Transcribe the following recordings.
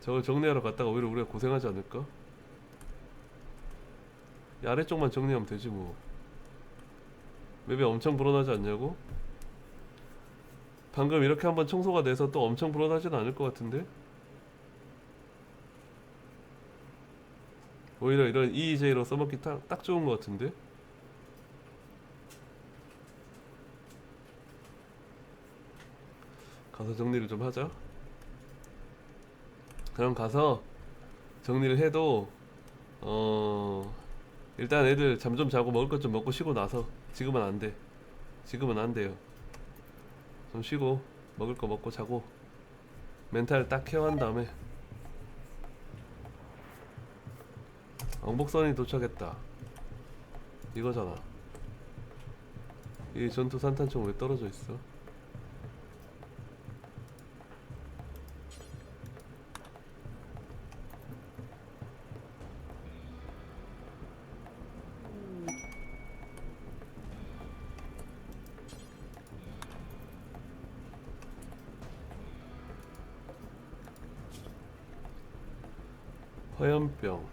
저걸 정리하러 갔다가 오히려 우리가 고생하지 않을까? 이 아래쪽만 정리하면 되지 뭐 맵이 엄청 불어나지 않냐고? 방금 이렇게 한번 청소가 돼서 또 엄청 불어나진 않을 것 같은데? 오히려 이런 EJ로 써먹기 딱, 딱 좋은 것 같은데? 가서 정리를 좀 하자 그럼 가서 정리를 해도 어 일단 애들 잠 좀 자고 먹을 것 좀 먹고 쉬고 나서 지금은 안 돼. 지금은 안 돼요. 좀 쉬고 먹을 거 먹고 자고 멘탈 딱 케어한 다음에 왕복선이 도착했다. 이거잖아. 이 전투 산탄총 왜 떨어져 있어? 병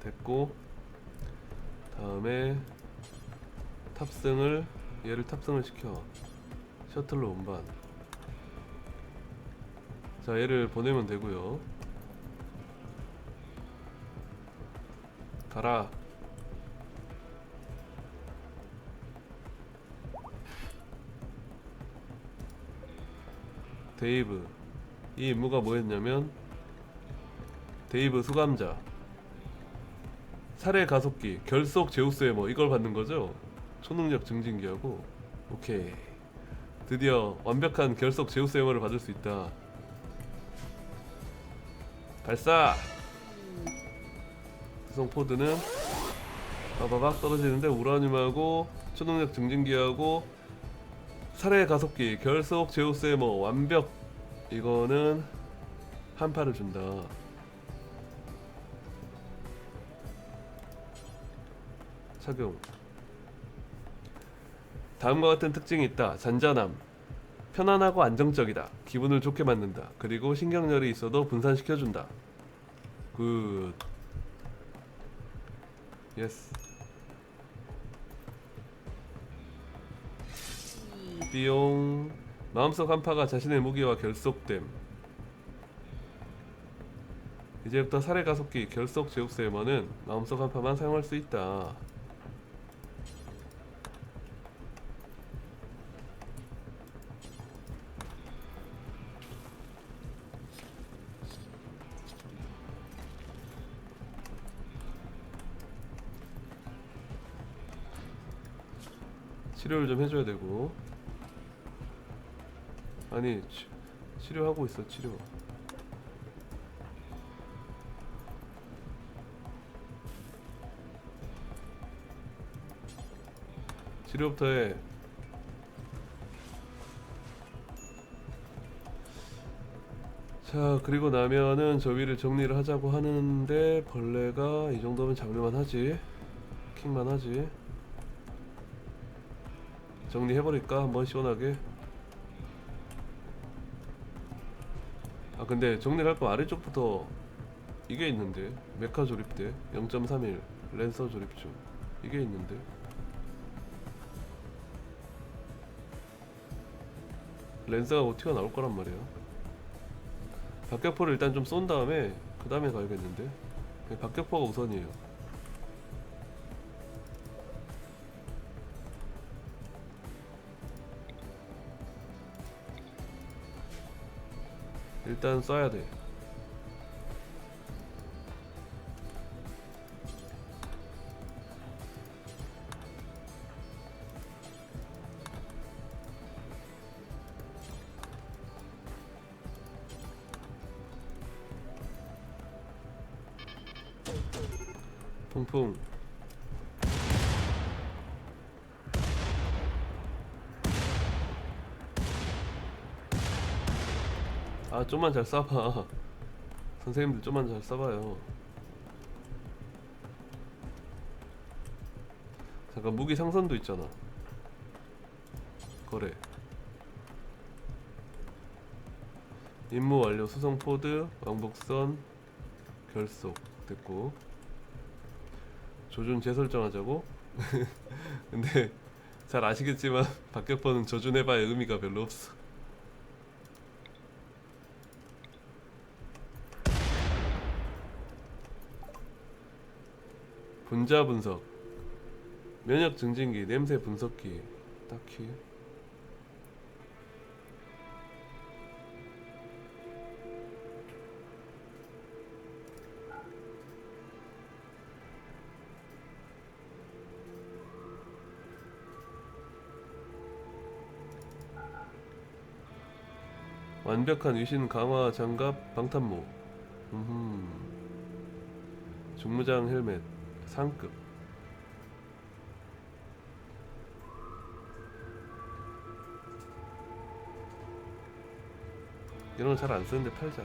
됐고 다음에 탑승을 얘를 탑승을 시켜. 셔틀로 운반 자 얘를 보내면 되고요. 가라. 데이브 이 임무가 뭐였냐면 데이브 수감자. 살해 가속기 결속 제우스의 뭐 이걸 받는 거죠? 초능력 증진기하고. 오케이. 드디어 완벽한 결속 제우스 해머를 받을 수 있다 발사! 구성 포드는 바바박 떨어지는데 우라늄하고 초능력 증진기하고 살해 가속기 결속 제우스의 뭐 완벽 이거는 한파를 준다. 착용. 다음과 같은 특징이 있다. 잔잔함 편안하고 안정적이다. 기분을 좋게 만든다. 그리고 신경열이 있어도 분산시켜준다. 굿. 예스. 띠용. 마음속 한파가 자신의 무기와 결속됨. 이제부터 살해 가속기 결속 제우스 해머는 마음속 한파만 사용할 수 있다. 치료를 좀 해줘야 되고 아니 치, 치료하고 있어 치료 치료부터 해 자, 그리고 나면은 저 위를 정리를 하자고 하는데 벌레가 이 정도면 잡을만 하지. 킹만 하지. 정리해버릴까? 한번 시원하게. 아, 근데 정리를 할 거면 아래쪽부터 이게 있는데. 메카 조립대 0.31 랜서 조립 중. 이게 있는데. 랜서가 곧 튀어나올 거란 말이야. 박격포를 일단 좀 쏜 다음에 그 다음에 가야겠는데 그냥 박격포가 우선이에요 일단 쏴야 돼. 퐁퐁 아 좀만 잘 쏴봐. 선생님들 좀만 잘 쏴봐요. 잠깐 무기 상선도 있잖아. 거래. 임무 완료 수성 포드 왕복선 결속. 됐고. 조준 재설정하자고? 근데 잘 아시겠지만 박격포는 조준해봐야 의미가 별로 없어 분자 분석 면역 증진기 냄새 분석기 딱히. 완벽한 위신 강화 장갑 방탄모. 음흠. 중무장 헬멧 상급. 이런 거 잘 안 쓰는데 팔자.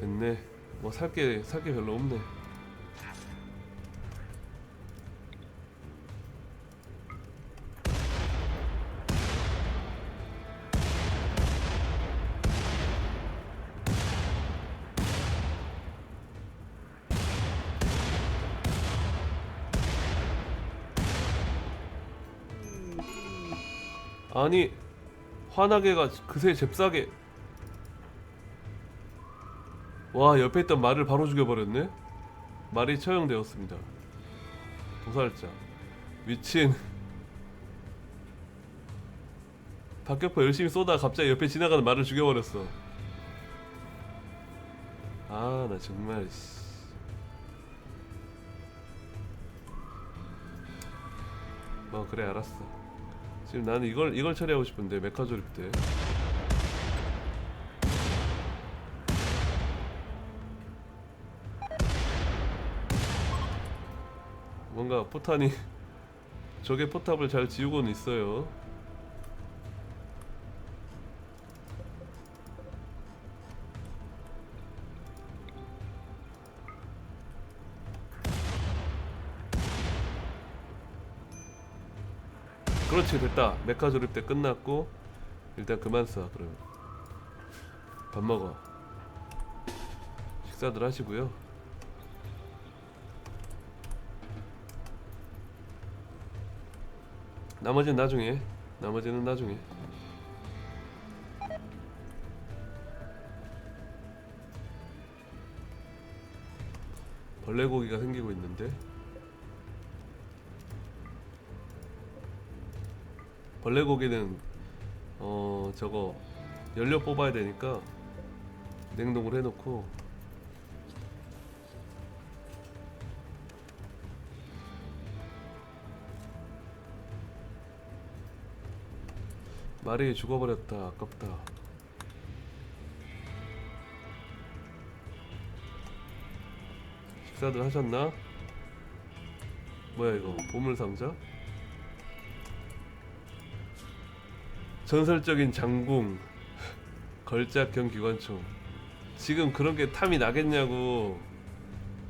됐네. 뭐 살 게 살 게 별로 없네 아니 화나게가 그새 잽싸게. 와 옆에 있던 말을 바로 죽여버렸네. 말이 처형되었습니다. 도살자. 미친. 박격포 열심히 쏘다 갑자기 옆에 지나가는 말을 죽여버렸어. 아 나 정말 씨. 어 그래 알았어 지금 나는 이걸 이걸 처리하고 싶은데 메카 조립 때 뭔가 포탄이 적의 포탑을 잘 지우고는 있어요. 그렇지 됐다. 메카 조립 때 끝났고 일단 그만 쏴 그러면 밥 먹어. 식사들 하시고요. 나머지는 나중에 나머지는 나중에 벌레 고기가 생기고 있는데 벌레 고기는 어 저거 연료 뽑아야 되니까 냉동을 해놓고 말이 죽어버렸다 아깝다 식사들 하셨나? 뭐야 이거 보물상자? 전설적인 장궁 걸작형 기관총 지금 그런 게 탐이 나겠냐고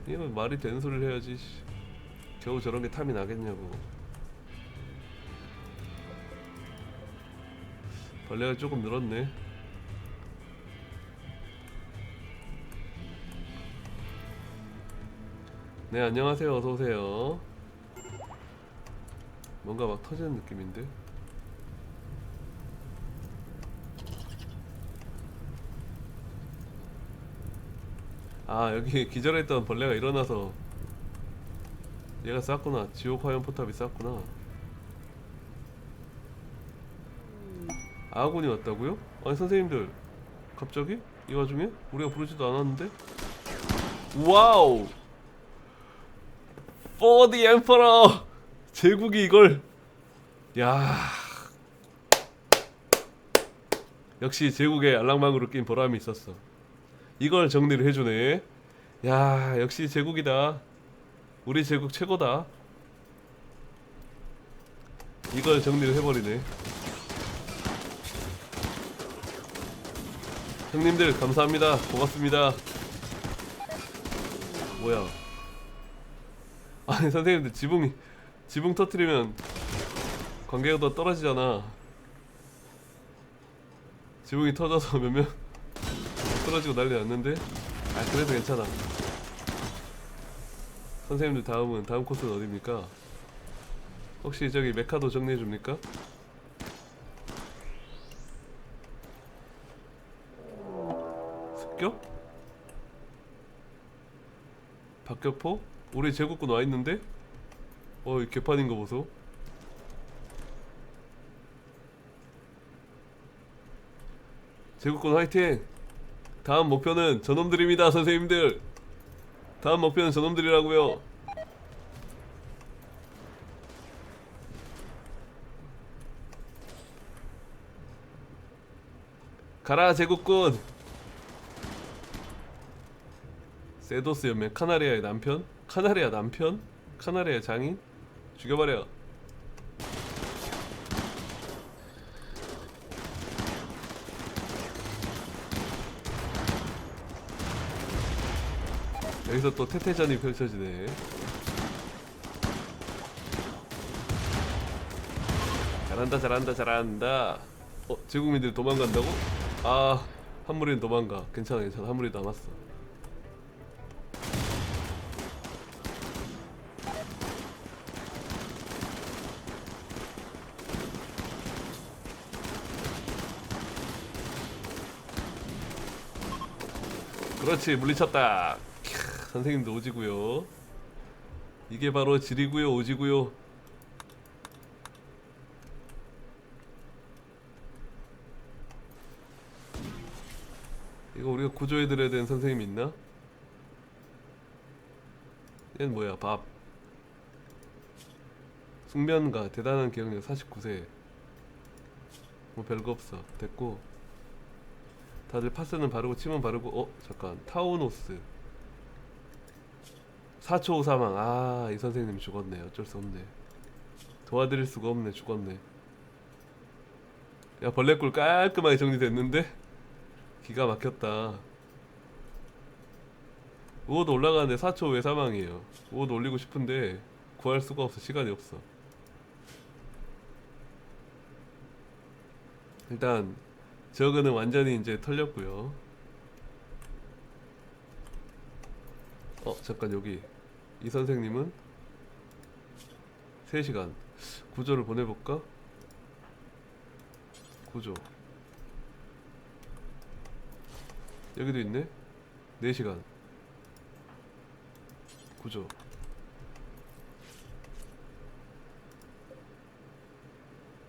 이거 말이 되는 소리를 해야지 씨. 겨우 저런 게 탐이 나겠냐고 벌레가 조금 늘었네. 네 안녕하세요 어서 오세요. 뭔가 막 터지는 느낌인데. 아 여기 기절했던 벌레가 일어나서 얘가 쌌구나 지옥 화염 포탑이 쌌구나. 아군이 왔다고요? 아니 선생님들 갑자기? 이 와중에? 우리가 부르지도 않았는데? 와우! For the Emperor! 제국이 이걸 야 역시 제국의 알랑방으로 낀 보람이 있었어 이걸 정리를 해주네. 야 역시 제국이다. 우리 제국 최고다. 이걸 정리를 해버리네. 형님들 감사합니다. 고맙습니다. 뭐야? 아니 선생님들 지붕이 지붕 터트리면 관계가 더 떨어지잖아. 지붕이 터져서 몇명 떨어지고 난리 났는데 아 그래도 괜찮아 선생님들 다음은 다음 코스는 어디입니까? 혹시 저기 메카도 정리해 줍니까? 습격? 박격포? 우리 제국군 와 있는데? 어, 이 개판인 거 보소. 제국군 화이팅! 다음 목표는 저놈들입니다, 선생님들. 다음 목표는 저놈들이라고요. 가라 제국군. 세도스 연맹 카나리아의 남편? 카나리아 남편? 카나리아 장인? 죽여버려. 여기서 또 태태전이 펼쳐지네. 잘한다, 잘한다, 잘한다. 어, 제국민들이 도망간다고? 아, 한 무리는 도망가. 괜찮아, 괜찮아. 한 무리 남았어. 그렇지 물리쳤다 캬, 선생님도 오지구요. 이게 바로 질이구요 오지구요. 이거 우리가 구조해드려야 되는 선생님 있나? 얘는 뭐야 밥. 숙면가 대단한 기억력 49세. 뭐 별거 없어. 됐고. 다들 파스는 바르고 침은 바르고. 어 잠깐. 타우노스 4초 사망 아 이 선생님 죽었네. 어쩔 수 없네. 도와드릴 수가 없네. 죽었네. 야 벌레꿀 깔끔하게 정리됐는데? 기가 막혔다. 우호도 올라가는데 4초 후에 사망이에요. 우호도 올리고 싶은데 구할 수가 없어. 시간이 없어. 일단 저거는 완전히 이제 털렸고요. 어 잠깐 여기 이 선생님은 3시간. 구조를 보내볼까? 구조. 여기도 있네. 4시간. 구조.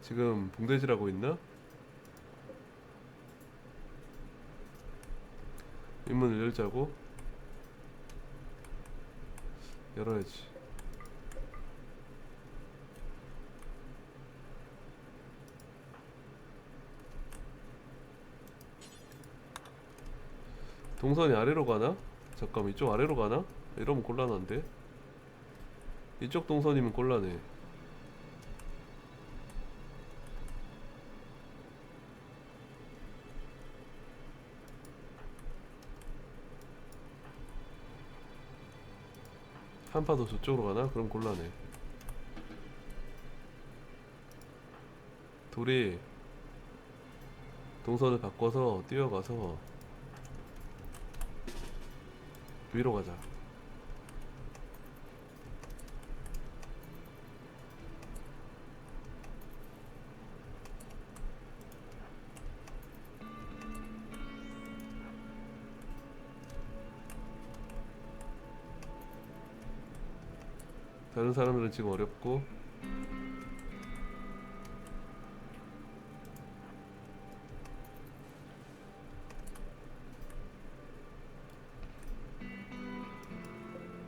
지금 붕대질하고 있나? 입문을 열자고 열어야지 동선이 아래로 가나? 잠깐만 이쪽 아래로 가나? 이러면 곤란한데 이쪽 동선이면 곤란해 한파 더 저쪽으로 가나? 그럼 곤란해. 둘이 동선을 바꿔서 뛰어가서 위로 가자. 사람들은 지금 어렵고.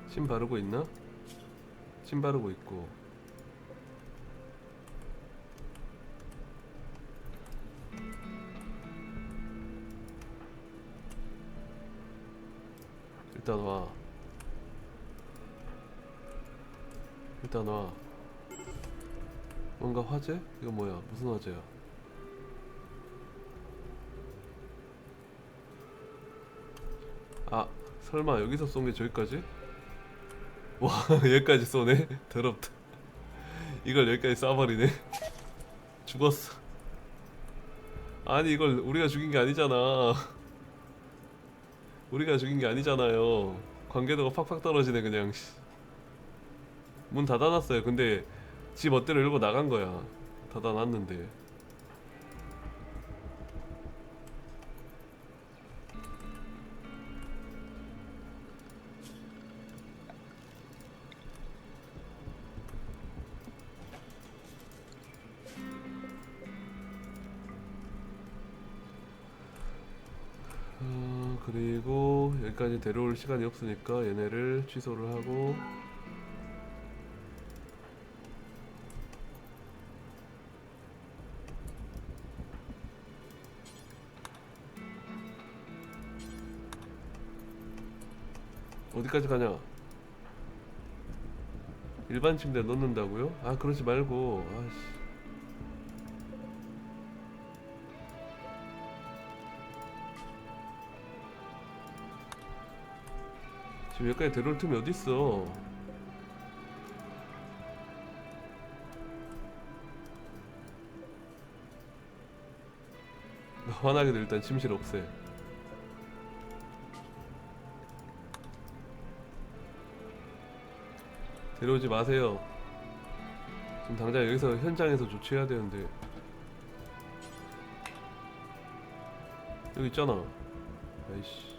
침 바르고 있나? 침 바르고 있고. 일단 와 일단 와. 뭔가 화재? 이거 뭐야? 무슨 화재야? 아 설마 여기서 쏜 게 저기까지? 와 여기까지 쏘네? 더럽다. 이걸 여기까지 쏴버리네? 죽었어. 아니 이걸 우리가 죽인 게 아니잖아. 우리가 죽인 게 아니잖아요. 관계도가 팍팍 떨어지네 그냥. 씨. 문 닫아놨어요. 근데 지 멋대로 열고 나간 거야. 닫아놨는데. 어, 그리고 여기까지 데려올 시간이 없으니까 얘네를 취소를 하고 어디까지 가냐? 일반 침대 넣는다고요? 아 그러지 말고 아씨 지금 여기까지 데려올 틈이 어딨어 화나게도 일단 침실 없애 데려오지 마세요. 지금 당장 여기서 현장에서 조치해야 되는데. 여기 있잖아. 아이씨.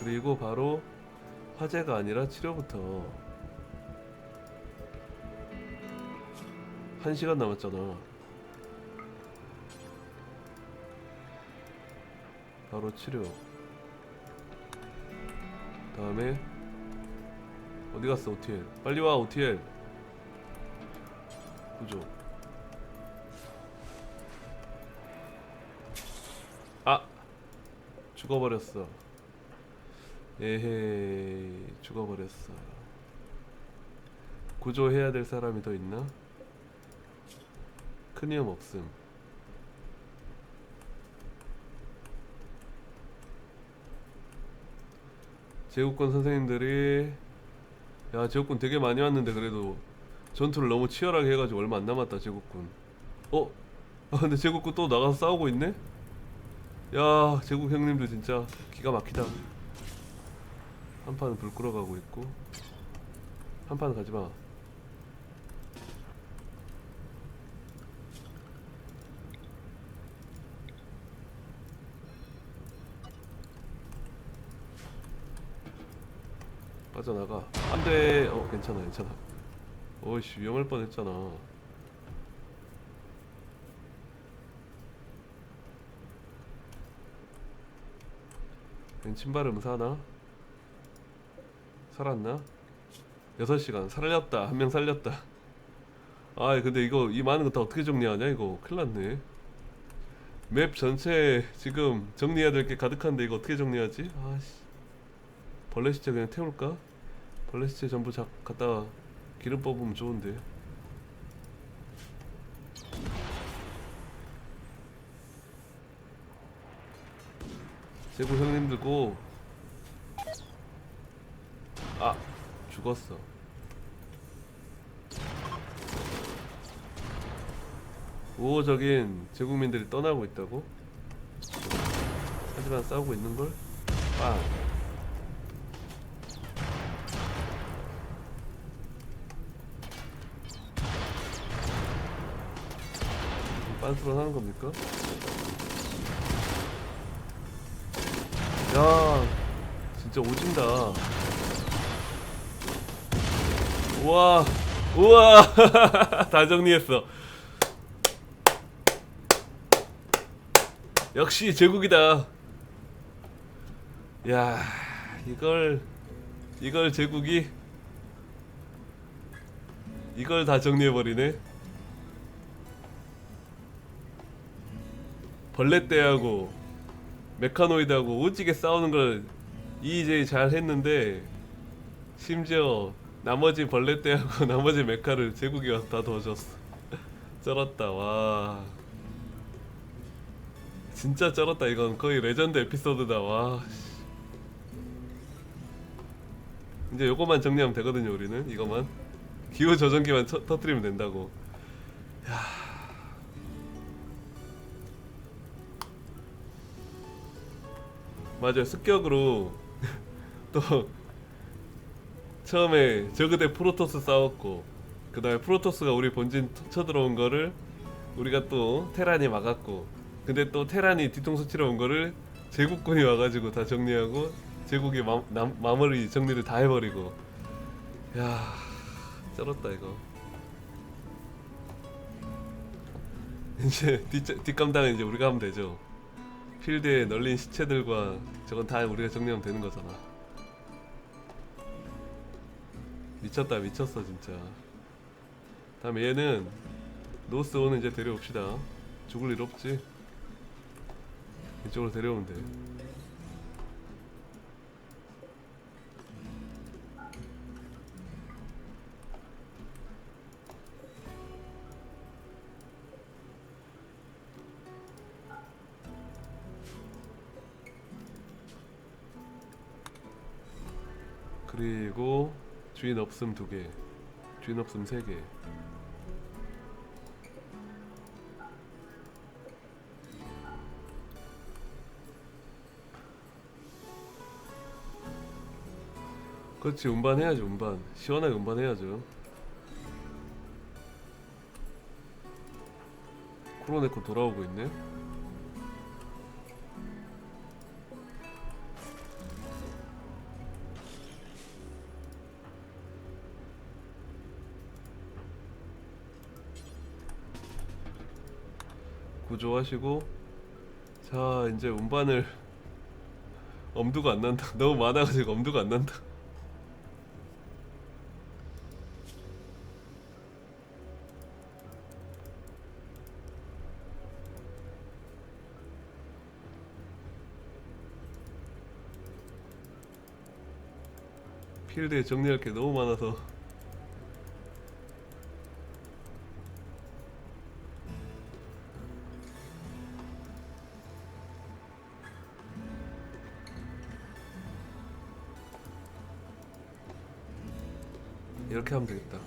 그리고 바로 화재가 아니라 치료부터 한 시간 남았잖아. 바로 치료. 다음에 어디 갔어 OTL? 빨리 와 OTL. 구조. 아 죽어버렸어. 에헤이 죽어버렸어. 구조해야 될 사람이 더 있나? 큰 위험 없음. 제국권 선생님들이 야 제국군 되게 많이 왔는데 그래도 전투를 너무 치열하게 해가지고 얼마 안 남았다 제국군. 어? 아 근데 제국군 또 나가서 싸우고 있네? 야 제국 형님들 진짜 기가 막히다. 한 판은 불 끌어가고 있고 한 판은 가지마. 빠져나가. 안돼. 어 괜찮아 괜찮아. 어이씨 위험할 뻔했잖아. 왼친발음 사나? 살았나? 6시간. 살렸다. 한 명 살렸다. 아 근데 이거 이 많은 거 다 어떻게 정리하냐 이거? 큰일났네. 맵 전체 지금 정리해야 될 게 가득한데 이거 어떻게 정리하지? 아씨. 벌레 시체 그냥 태울까? 시체 전부 작 갖다가 기름 뽑으면 좋은데 제부 형님들 고 아! 죽었어 우호적인 제국민들이 떠나고 있다고? 하지만 싸우고 있는걸? 빵 빤스런 하는 겁니까? 야, 진짜 오진다. 우와, 우와, 다 정리했어. 역시 제국이다. 야, 이걸 이걸 제국이 이걸 다 정리해버리네 벌레떼하고 메카노이드하고 오지게 싸우는 걸 EJ 잘 했는데 심지어 나머지 벌레떼하고 나머지 메카를 제국이 와서 다 도와줬어. 쩔었다 와. 진짜 쩔었다 이건. 거의 레전드 에피소드다 와. 씨. 이제 요거만 정리하면 되거든요 우리는. 이거만. 기후 터, 터뜨리면 된다고 맞아요. 습격으로 또 처음에 저그대 프로토스 싸웠고 그 다음에 프로토스가 우리 본진 쳐들어온 거를 우리가 또 테란이 막았고 근데 또 테란이 뒤통수 치러 온 거를 제국군이 와가지고 다 정리하고 제국이 마, 남, 마무리 정리를 다 해버리고. 야 쩔었다 이거. 이제 뒷, 뒷감당은 이제 우리가 하면 되죠 필드에 널린 시체들과 저건 다 우리가 정리하면 되는 거잖아. 미쳤다 미쳤어 진짜. 다음에 얘는 노스온은 이제 데려옵시다. 죽을 일 없지? 이쪽으로 데려오면 돼 그리고 주인 없음 두 개, 주인 없음 세 개. 그렇지 운반 해야지 운반 시원하게 운반 해야죠. 코로네코 돌아오고 있네. 구조하시고 자 이제 운반을 엄두가 안 난다. 너무 많아가지고 엄두가 안 난다. 필드에 정리할 게 너무 많아서 이렇게 하면 되겠다.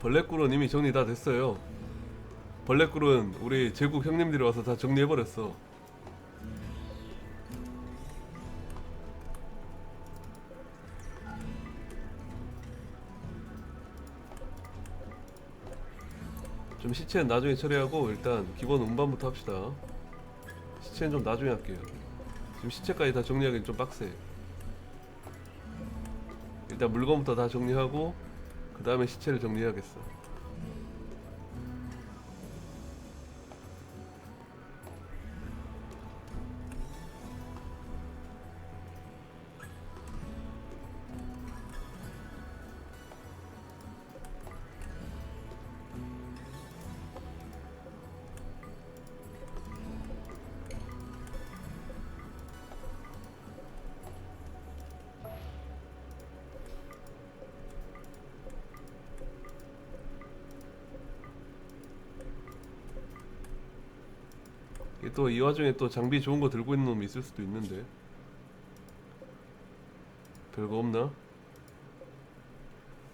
벌레꿀은 이미 정리 다 됐어요. 벌레꿀은 우리 제국 형님들이 와서 다 정리해버렸어. 좀 시체는 나중에 처리하고 일단 기본 운반부터 합시다. 시체는 좀 나중에 할게요. 지금 시체까지 다 정리하기는 좀 빡세. 일단 물건부터 다 정리하고 그 다음에 시체를 정리해야겠어. 또 이 와중에 또 장비 좋은 거 들고 있는 놈이 있을 수도 있는데. 별거 없나?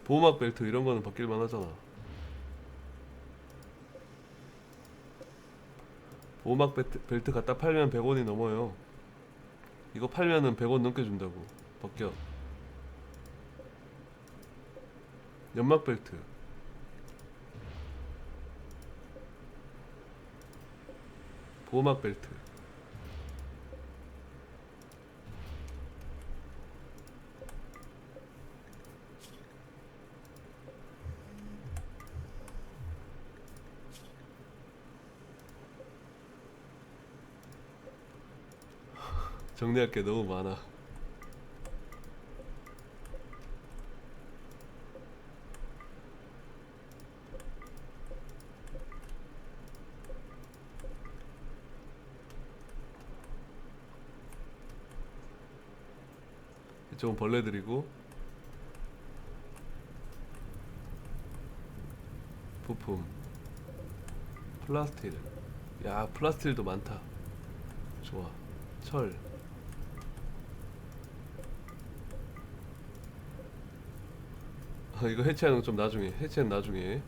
보호막 벨트 이런 거는 바뀔만 하잖아. 보호막 벨트, 벨트 갖다 팔면 100원이 넘어요. 이거 팔면은 100원 넘게 준다고. 벗겨 연막 벨트 보호막 벨트. 정리할 게 너무 많아. 이쪽은 벌레들이고. 부품. 플라스틸 야 플라스틸도 많다. 좋아. 철. 아, 이거 해체하는 건 좀 나중에 해체는 나중에.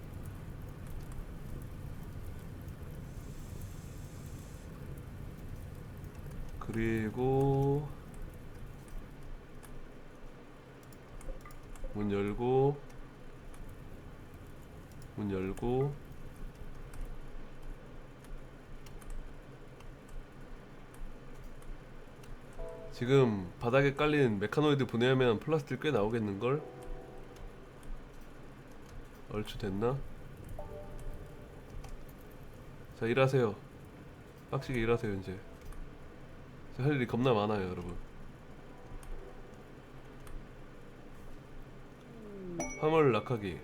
그리고 문 열고 문 열고 지금 바닥에 깔린 메카노이드 분해하면 플라스틱 꽤 나오겠는걸? 얼추 됐나? 자 일하세요 빡시게 일하세요 이제 할 일이 겁나 많아요 여러분 화물 낙하기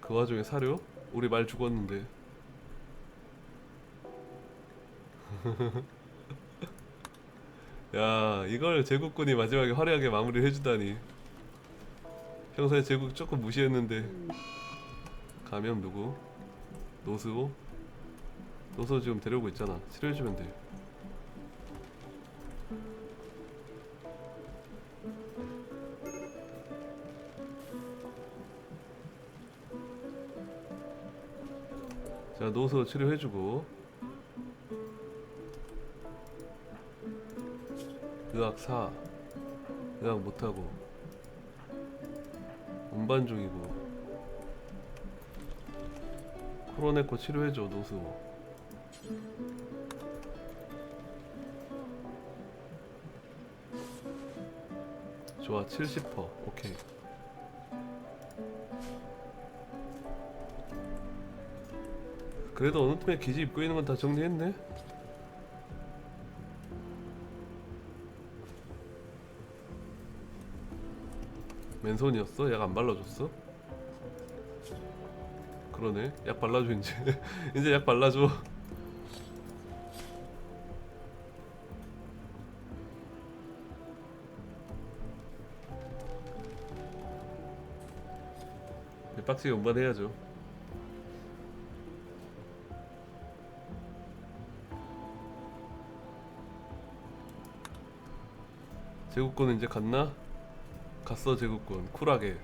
그 와중에 사료? 우리 말 죽었는데 야 이걸 제국군이 마지막에 화려하게 마무리를 해주다니 평소에 제국 조금 무시했는데 감염 누구? 노스오? 노스오 지금 데려오고 있잖아 치료해주면 돼 자 노스오 치료해주고. 의학 4 의학 못하고. 운반 중이고. 코로네코 치료해줘 노수 좋아 70% 오케이 그래도 어느 틈에 기지 입고 있는 건 다 정리했네. 맨손이었어? 약 안 발라줬어? 그러네. 약 발라줘 이제. 이제 약 발라줘. 빡치게 운반해야죠 제국군은 이제 갔나? 갔어 제국군. 쿨하게.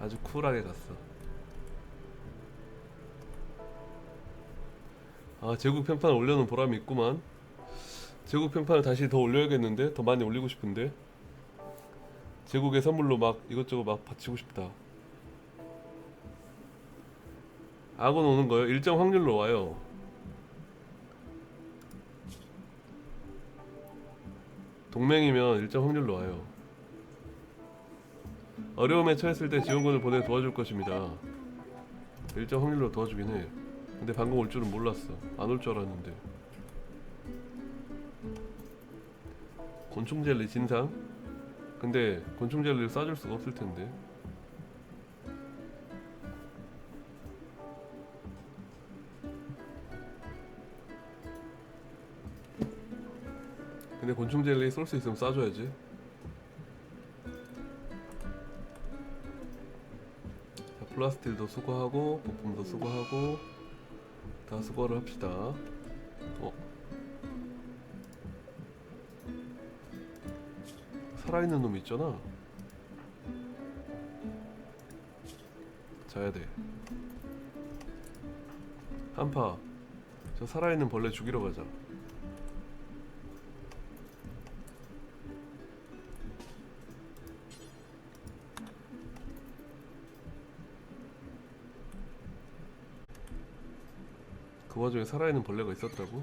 아주 쿨하게 갔어. 아 제국 평판 올려놓은 보람이 있구만. 제국 평판을 다시 더 올려야겠는데? 더 많이 올리고 싶은데? 제국의 선물로 막 이것저것 막 바치고 싶다. 악은 오는 거요? 일정 확률로 와요 동맹이면 일정 확률로 와요. 어려움에 처했을 때 지원군을 보내 도와줄 것입니다. 일정 확률로 도와주긴 해. 근데 방금 올 줄은 몰랐어. 안 올 줄 알았는데. 곤충 젤리 진상? 근데 곤충 젤리를 싸줄 수가 없을 텐데. 근데 곤충 젤리 쏠 수 있으면 싸줘야지. 자, 플라스틸도 수거하고 부품도 수거하고 다 수거를 합시다. 어? 살아있는 놈 있잖아. 자야 돼. 한파. 저 살아있는 벌레 죽이러 가자. 와중에 살아있는 벌레가 있었다고?